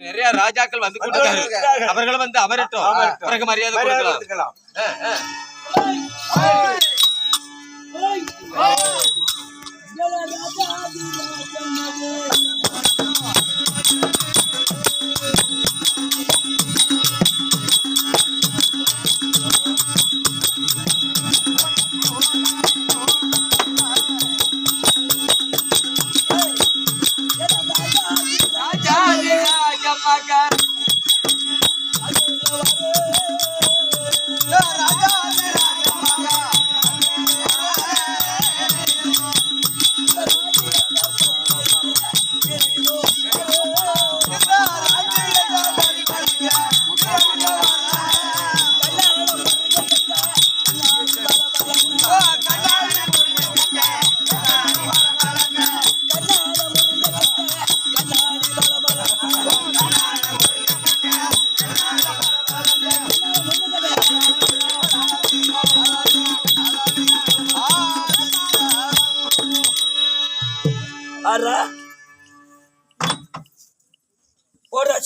நிறைய ராஜாக்கள் வந்து கொண்டிருக்காரு அவர்களும் வந்து அமரட்டும். பிறகு மரியாதை கொடுக்கலாம். கொடுத்துக்கலாம்.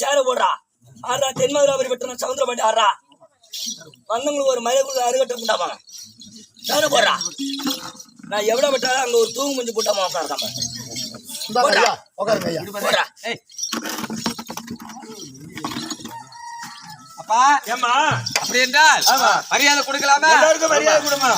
சேர போடுறா. ஆடுறா தென்மதுராபுரி வெட்டணும் சவுந்தரபாண்டி ஆடுறா. வந்தவங்களுக்கு ஒரு மயிலுக்கு அருகட்ட முட்டாமா சேர போடுறா. நான் எவ்வளவு விட்டாலும் அங்க ஒரு தூங்கு மஞ்சு போட்டாமா உட்காருக்காம. அப்பா. ஏம்மா? அப்படி என்றால். மரியாதை கொடுக்கலாமா? எல்லாருக்கும் மரியாதை கொடுமா.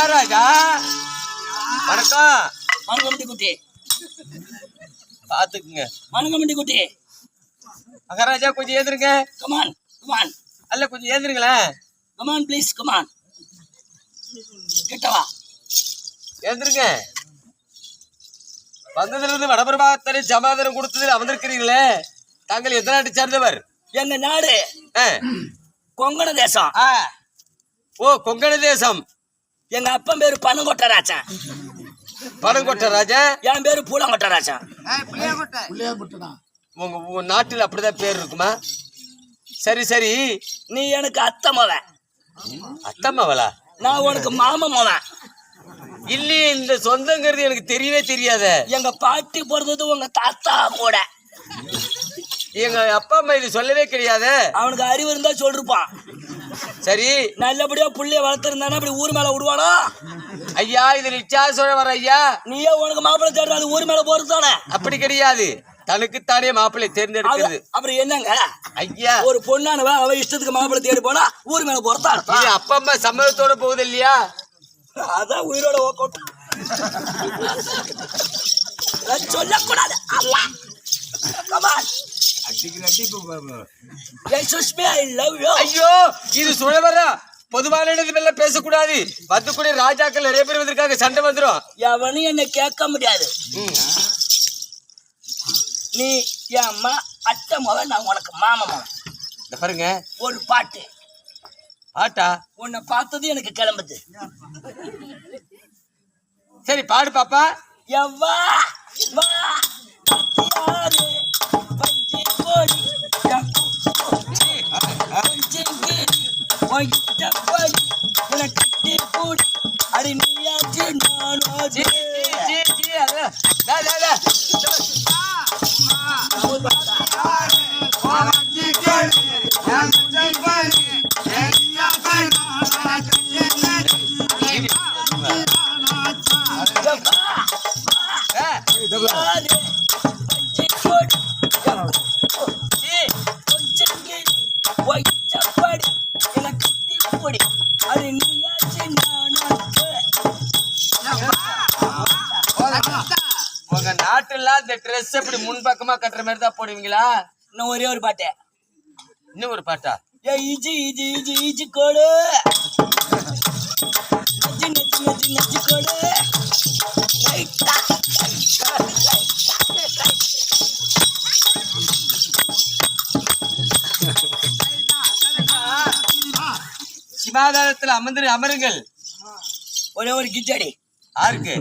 மகாராஜா வணக்கம். மனுகமண்டி குட்டி பாத்துக்குங்க மனுகமண்டி குட்டி மகாராஜா கொஞ்சம் ஏந்திருங்க. கமான் கமான் அல்ல கொஞ்சம் ஏந்திருங்களேன். Come on please come on கிட்டவா ஏந்திருங்க. வந்ததுல இருந்து வடபிரபாத்தனை சமாதானம் கொடுத்ததில் அமர்ந்திருக்கிறீர்களே. தாங்கள் எந்த நாட்டை சேர்ந்தவர்? எங்க நாடு. கொங்கண தேசம். ஓ கொங்கண தேசம். எங்க அப்பன் பேரு பனங்கொட்டராச்சன் பனங்கொட்டை ராஜா? என் பேரு பூலங்கொட்டராச்சன் பிள்ளையார்பட்டனா உங்க நாட்டில் அப்படிதான் பேர் இருக்குமா? சரி சரி. நீ எனக்கு அத்தை மவன் அத்தம்மாவளா நான் உனக்கு மாமா மவன் இல்லையே இந்த சொந்தங்கிறது எனக்கு தெரியவே தெரியாதே. எங்க பாட்டி பிறந்தது உங்க தாத்தா கூட. எங்க அப்பா அம்மா இது சொல்லவே கிடையாது. அவனுக்கு அறிவு இருந்தா சொல்லிருப்பான். சரி. நல்லபடியா புள்ளைய வளர்த்திருந்தானா அப்படி ஊர் மேல விடுவானா? ஐயா இது நிச்சயா சொல்ல வர ஐயா. நீயே உனக்கு மாப்பிள்ளை தேடுற அது ஊர் மேல போறது தானே? அப்படி கிடையாது. தனக்குத்தானே மாப்பிள்ளை தேர்ந்தெடுக்கிறது. அப்புறம் என்னங்க? ஐயா. ஒரு பொண்ணானவ அவ இஷ்டத்துக்கு மாப்பிள்ளை தேடி போனா ஊர் மேல போறதா இது அப்பா அம்மா சம்மதத்தோட போகுது இல்லையா? அதான் உயிரோட ஓக்கோட்டு சொல்லக்கூடாது. அல்லா கமான் ஐயோ இது சுழவரா பொதுவான இடத்துல பேசக்கூடாது. வந்து கூட ராஜாக்கள் நிறைய பேர் வந்திருக்காங்க. சண்டை வந்துரும். எவனும் என்ன கேட்க முடியாது. நீ என் அம்மா அத்தை மகன் நான் உனக்கு மாமா மகன். பாருங்க. ஒரு பாட்டு. ஆட்டா உன்னை பார்த்தது எனக்கு கிளம்புது. சரி பாடு பாப்பா. எவ்வா வா ஒயிட்ட படி உன அடி நீயாச்சு நானாச்சு இப்படி முன்பக்கமா கட்டுற மாதிரி தான் போடுவீங்களா? இன்னும் ஒரே ஒரு பாட்டு. இன்னும் ஒரு பாட்டா? ஏ இஜி இஜி இஜி இஜி கோடு. நச்சு நச்சு நச்சு லைட்டா, லைட்டா. சிவாதாரத்தில் அமர்ந்து அமருங்கள். ஒரே ஒரு கிச்சடி. யாருக்கு?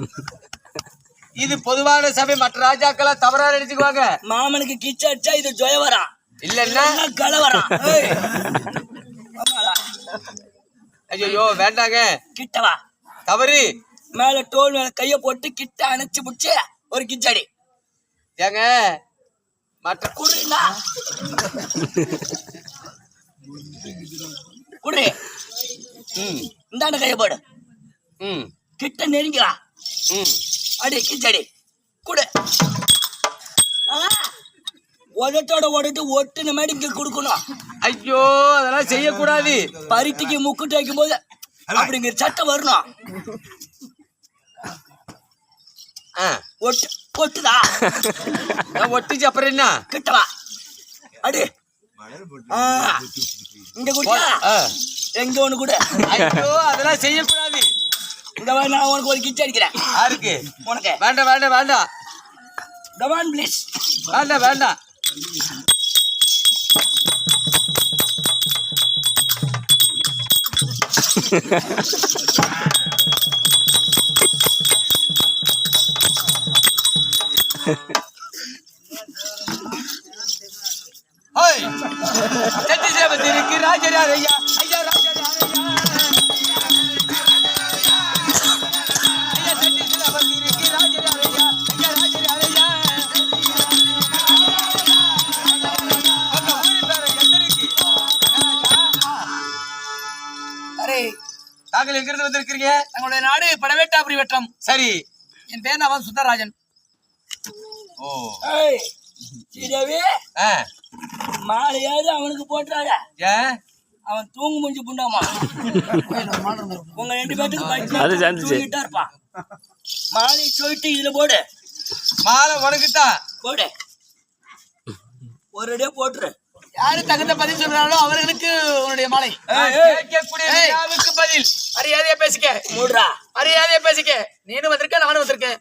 இது பொதுவான சபை மற்ற ராஜாக்களா தவறா நினைச்சுக்குவாங்க. மாமனுக்கு கிச்ச அடிச்சா இது ஜொயவரா. இல்லன்னா? கலவரா ஐயோ வேண்டாங்க. கிட்டவா? தவறு. மேல டோல் மேல கைய போட்டு கிட்ட அணைச்சு புடிச்சு ஒரு கிச்சடி. ஏங்க மற்ற குடுறா குடு. ம். இந்தாண்ட கைய போடு. ம். கிட்ட நெருங்கிடா ம். அடி கிச்சடி குடு. உதட்டோட உடட்டு ஒட்டுன மாதிரி இங்க கொடுக்கணும். ஐயோ அதெல்லாம் செய்யக்கூடாது. பருத்திக்கு முக்குட்டு வைக்கும் போது அப்படிங்கிற சட்டம் வரணும். ஆ, ஒட்டு ஒட்டுதா? நான் ஒட்டிச்சு அப்புறம் என்ன? கிட்ட வா. அடி. இங்க குடியா ஆ. எங்க ஒண்ணு கூட. ஐயோ அதெல்லாம் செய்யக்கூடாது. இந்த மாதிரி நான் உனக்கு ஒரு கிச்சு அடிக்கிறேன். யாருக்கு? உனக்கு. வேண்டாம் வேண்டாம் வேண்டாம். டமான் ப்ளீஸ் வேண்டாம் வேண்டாம். ஹோய் வந்திருக்கிறீங்க. தங்களுடைய நாடு படவேட்டாபுரி வட்டம் சரி. என் பேர் அவன் சுந்தரராஜன். ஓ. மாலையாவது அவனுக்கு போட்டுறாங்க ஏன் அவன் தூங்கு முடிஞ்சு புண்டாமா? உங்க ரெண்டு பேத்துக்கு. தூங்கிட்டா இருப்பான் மாலை சொல்லிட்டு இதுல போடு. மாலை உனக்குத்தான். போடு. ஒரு அடியே போட்டுரு. யாரு தகுந்த பதில் சொல்றாங்களோ அவர்களுக்கு உன்னுடைய மாலை. கேட்கக்கூடிய பதில். மரியாதையா பேசிக்க. மூடுறா. மரியாதையா பேசிக்க. நீனும் வந்திருக்க நானும் வந்திருக்கேன்.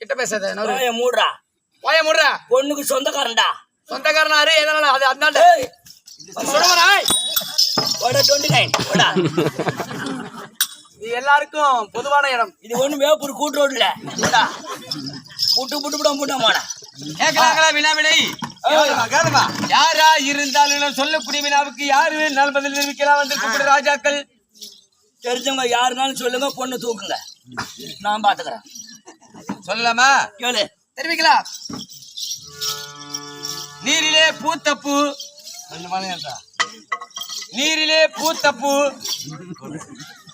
கிட்ட பேசாத மூடுறா. வாய முடுற. பொண்ணுக்கு சொந்தக்காரன்டா. சொந்தக்காரனாரு எதனால? அது போடா இது எல்லாருக்கும் பொதுவான இடம். இது ஒண்ணு வேப்பூர் கூட்டு ரோடுல. போடா புட்டு புட்டு புடம் புட்டமாடா கேட்கலாங்களா வினா கேளுமா. யாரா? இருந்தாலும் சொல்லக்கூடிய வினாவுக்கு யாரு வேணாலும் பதில் தெரிவிக்கலாம் வந்திருக்கக்கூடிய ராஜாக்கள்? தெரிஞ்சவங்க யாருனாலும் சொல்லுங்க பொண்ணு தூக்குங்க. நான் பாத்துக்கிறேன். சொல்லலாமா? கேளு. தெரிவிக்கலாம். நீரிலே பூத்தப்பு. நீரிலே பூத்தப்பு.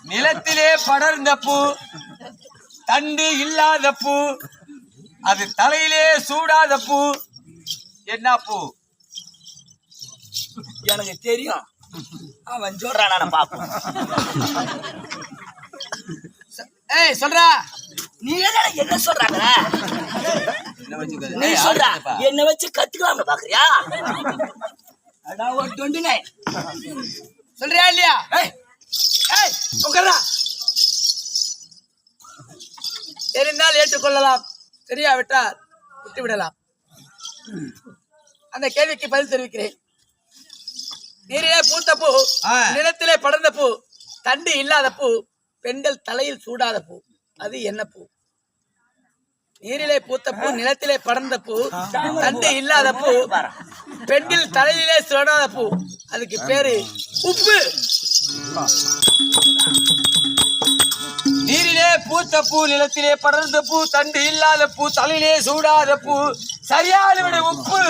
நிலத்திலே படர்ந்த பூ தண்டு இல்லாத பூ அது தலையிலே சூடாத பூ என்ன பூ? எனக்கு தெரியும். அவன் சொல்றான் நான் பாப்போம் ஏய் சொல்றா. நீ என்ன என்ன சொல்றாங்க நீ சொல்றா. என்ன வச்சு கத்துக்கலாம்னு பாக்குறியா அதான் ஒரு டுவெண்ட்டி நைன் சொல்றியா இல்லையா? ஏய் ஏய் உட்கார்றா. தெரிந்தால் ஏற்றுக்கொள்ளலாம். தெரியாவிட்டால் விட்டு விடலாம் அந்த கேள்விக்கு பதில் தெரிவிக்கிறேன். நீரிலே பூத்த பூ. நிலத்திலே படர்ந்த பூ தண்டு இல்லாத பூ பெண்கள் தலையில் சூடாத பூ அது என்ன பூ? நீரிலே பூத்த பூ நிலத்திலே படர்ந்த பூ தண்டு இல்லாத பூ பெண்கள் தலையிலே சூடாத பூ அதுக்கு பேரு உப்பு. நீரிலே பூத்த பூ நிலத்திலே படர்ந்த பூ தண்டு இல்லாத பூ தலையிலே சூடாத பூ சரியான உப்பு